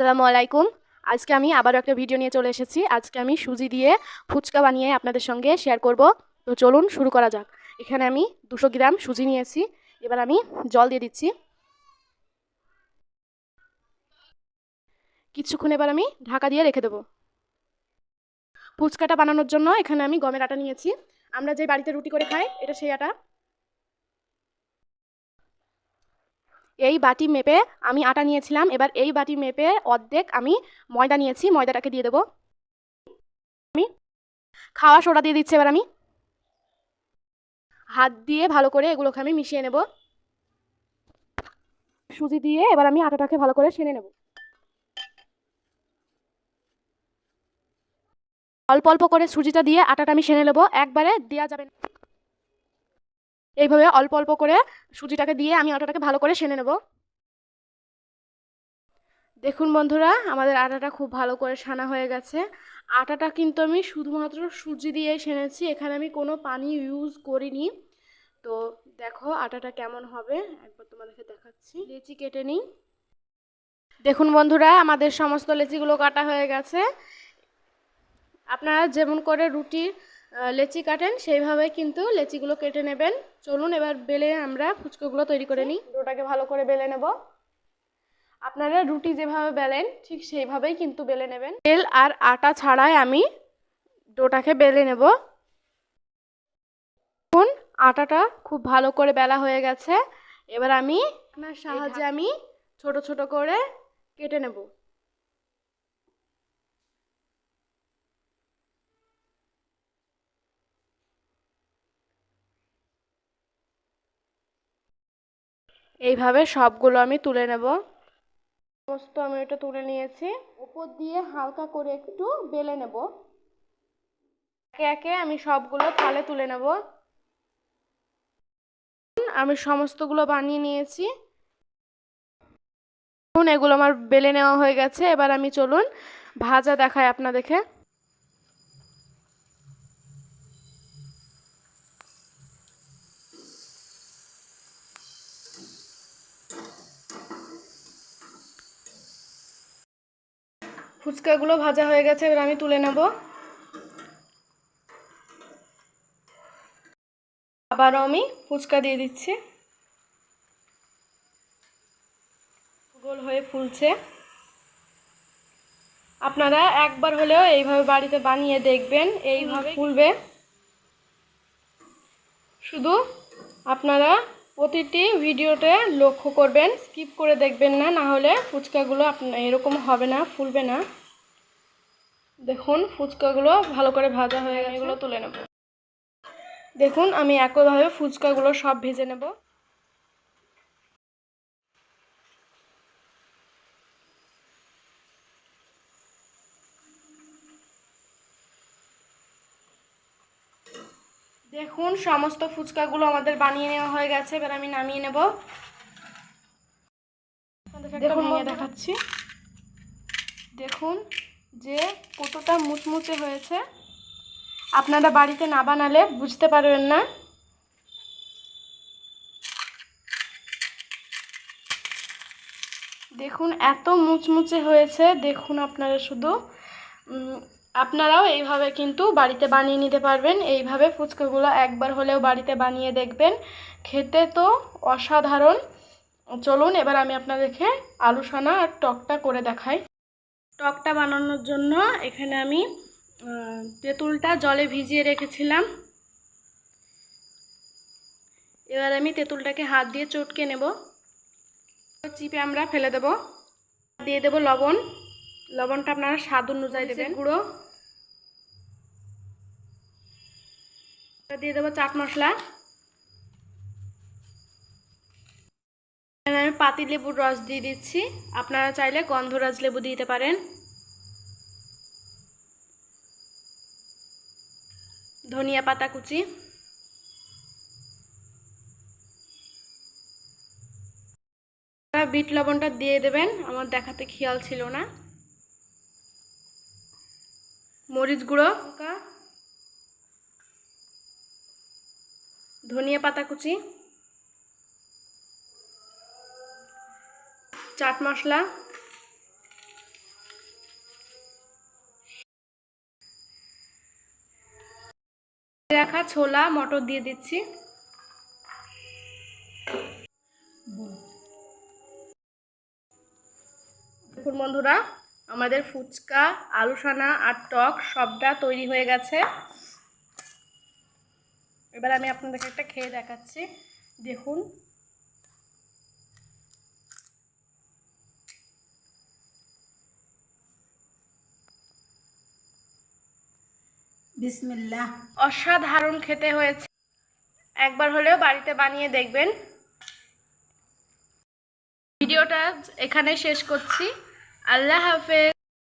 আসসালামু আলাইকুম। আজকে আমি আবারও একটা ভিডিও নিয়ে চলে এসেছি। আজকে আমি সুজি দিয়ে ফুচকা বানিয়ে আপনাদের সঙ্গে শেয়ার করব। তো চলুন শুরু করা যাক। এখানে আমি দুশো গ্রাম সুজি নিয়েছি। এবার আমি জল দিয়ে দিচ্ছি। কিছুক্ষণ এবার আমি ঢাকা দিয়ে রেখে দেবো। ফুচকাটা বানানোর জন্য এখানে আমি গমের আটা নিয়েছি। আমরা যে বাড়িতে রুটি করে খাই, এটা সেই আটা। এই বাটি মেপে আমি আটা নিয়েছিলাম। এবার এই বাটি মেপে অর্ধেক আমি ময়দা নিয়েছি। ময়দাটাকে দিয়ে দেবো। আমি খাওয়া সোডা দিয়ে দিচ্ছি এবার আমি। হাত দিয়ে ভালো করে এগুলোকে আমি মিশিয়ে নেব। সুজি দিয়ে এবার আমি আটাটাকে ভালো করে সেনে নেব। অল্প অল্প করে সুজিটা দিয়ে আটাটা আমি সেনে নেব। একবারে দেওয়া যাবে না। এইভাবে অল্প অল্প করে সুজিটাকে দিয়ে আমি আটাটাকে ভালো করে সেনে নেব। দেখুন বন্ধুরা, আমাদের আটাটা খুব ভালো করে সানা হয়ে গেছে। আটাটা কিন্তু আমি শুধুমাত্র সুজি দিয়েই সেনেছি, এখানে আমি কোনো পানি ইউজ করিনি। তো দেখো আটাটা কেমন হবে, একবার তোমাদেরকে দেখাচ্ছি। লেচি কেটে নিই। দেখুন বন্ধুরা, আমাদের সমস্ত লেচিগুলো কাটা হয়ে গেছে। আপনারা যেমন করে রুটি লেচি কাটেন সেইভাবে কিন্তু লেচিগুলো কেটে নেবেন। চলুন এবার বেলে আমরা ফুচকোগুলো তৈরি করে নিই। ডোটাকে ভালো করে বেলে নেব। আপনারা রুটি যেভাবে বেলেন ঠিক সেইভাবেই কিন্তু বেলে নেবেন। তেল আর আটা ছাড়াই আমি ডোটাকে বেলে নেব। এখন আটাটা খুব ভালো করে বেলা হয়ে গেছে। এবার আমি আপনার সাহায্যে আমি ছোট ছোট করে কেটে নেব। এইভাবে সবগুলো আমি তুলে নেব। সমস্ত আমি ওটা তুলে নিয়েছি। উপর দিয়ে হালকা করে একটু বেলে নেব। একে একে আমি সবগুলো থালে তুলে নেব। আমি সমস্তগুলো বানিয়ে নিয়েছি। এগুলো আমার বেলে নেওয়া হয়ে গেছে। এবার আমি চলুন ভাজা দেখায় আপনাদেরকে। ফুচকাগুলো ভাজা হয়ে গেছে, এবার আমি তুলে নেব। আবারও আমি ফুচকা দিয়ে দিচ্ছি। গোল হয়ে ফুলছে। আপনারা একবার হলেও এইভাবে বাড়িতে বানিয়ে দেখবেন, এইভাবে ফুলবে। শুধু আপনারা প্রতিটি ভিডিওতে লক্ষ্য করবেন, স্কিপ করে দেখবেন না না হলে ফুচকাগুলো এরকম হবে না, ফুলবে না। দেখুন ফুচকাগুলো ভালো করে ভাজা হয়ে গেছে। এগুলো তুলে নেব। দেখুন আমি একইভাবে ফুচকাগুলো সব ভেজে নেব। দেখুন সমস্ত ফুচকাগুলো আমাদের বানিয়ে নেওয়া হয়ে গেছে। এবার আমি নামিয়ে নেব। দেখুন দেখাচ্ছি। দেখুন যে কতটা মুচমুচে হয়েছে। আপনারা বাড়িতে না বানালে বুঝতে পারবেন না। দেখুন, এত মুচমুচে হয়েছে। দেখুন আপনারা শুধু আপনারাও এইভাবে কিন্তু বাড়িতে বানিয়ে নিতে পারবেন। এইভাবে ফুচকাগুলো একবার হলেও বাড়িতে বানিয়ে দেখবেন। খেতে তো অসাধারণ। চলুন, এবার আমি আপনাদেরকে আলু আর টকটা করে দেখাই। টকটা বানানোর জন্য এখানে আমি তেঁতুলটা জলে ভিজিয়ে রেখেছিলাম। এবার আমি তেঁতুলটাকে হাত দিয়ে চটকে নেব। চিপে আমরা ফেলে দেব। দিয়ে দেব লবণ। লবণটা আপনারা স্বাদ অনুযায়ী দেবেন। গুঁড়ো। দিয়ে দেবো চাট মশলা। আমি পাতি লেবুর রস দিয়ে দিচ্ছি। আপনারা চাইলে গন্ধরাজ লেবু দিতে পারেন। ধনিয়া পাতা কুচি। বিট লবণটা দিয়ে দেবেন। আমার দেখাতে খেয়াল ছিল না। মরিচ গুঁড়ো ধনিয়া পাতা কুচি। চাট মশলা। দেখা ছোলা, মটর দিয়ে দিচ্ছি। দেখুন বন্ধুরা, আমাদের ফুচকা, আলুসানা আর টক সবটা তৈরি হয়ে গেছে। এবার আমি আপনাদেরকে একটা খেয়ে দেখাচ্ছি। দেখুন। বিসমিল্লাহ। অসাধারণ খেতে হয়েছে। একবার হলেও বাড়িতে বানিয়ে দেখবেন। ভিডিওটা এখানে শেষ করছি। আল্লাহ হাফেজ।